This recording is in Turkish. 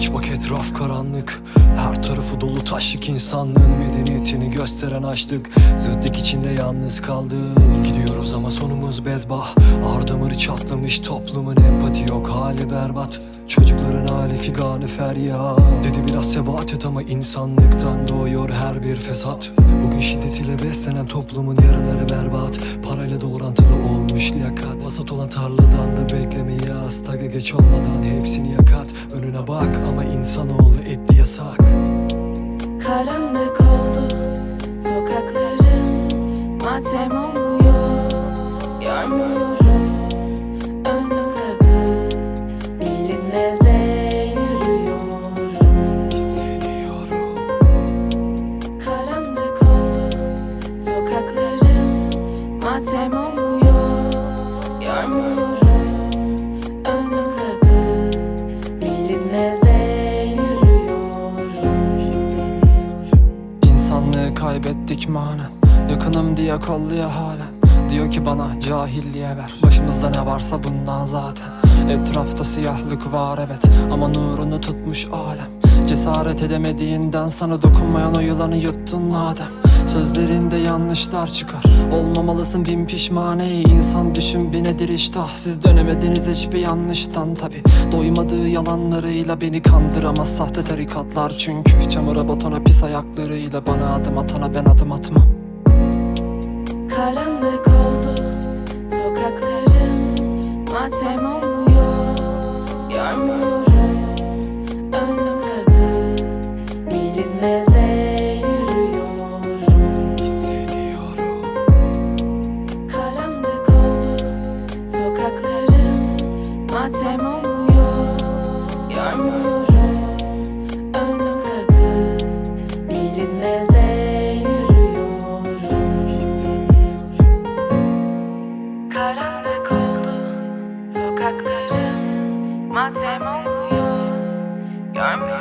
Aç bak etraf karanlık. Her tarafı dolu taşlık insanlığın medeniyetini gösteren açlık. Zıddık içinde yalnız kaldık. Gidiyoruz ama sonumuz bedbah. Ardamırı çatlamış toplumun empati yok hali berbat. Çocukların hali figanı feryat. Dedi biraz sebat et ama insanlıktan doğuyor her bir fesat. Bugün şiddet ile beslenen toplumun yarınları berbat. Parayla da olmuş liyakat. Vasat olan tarladan da beklemeyi Taga geç olmadan hepsini yakat. Önüne bak insanoğlu etli yasak. Karanlık oldu sokakların matem oluyor. Görmüyorum önüm kapı bilinmeze yürüyorum Karanlık oldu sokakların matem Kaybettik manen. Yakınım diye kolluyor halen. Diyor ki bana cahilliğe ver. Başımızda ne varsa bundan zaten. Etrafta siyahlık var evet. Ama nurunu tutmuş alem. Cesaret edemediğinden sana dokunmayan o yılanı yuttun madem Sözlerinde yanlışlar çıkar. Olmamalısın bin pişman ey insan düşün bir nedir iştah. Siz dönemediniz hiçbir yanlıştan tabi Doymadığı yalanlarıyla beni kandıramaz. Sahte tarikatlar çünkü. Çamura batona pis ayaklarıyla bana adım atana ben adım atmam. Karanlık oldu. Sokakların matem oluyor. Görmüyorum matem oluyor. Görmüyorum önüm kapı bilinmeze yürüyorum. Hissediyorum. Karanlık oldu. Sokaklarım matem oluyor. Görmüyorum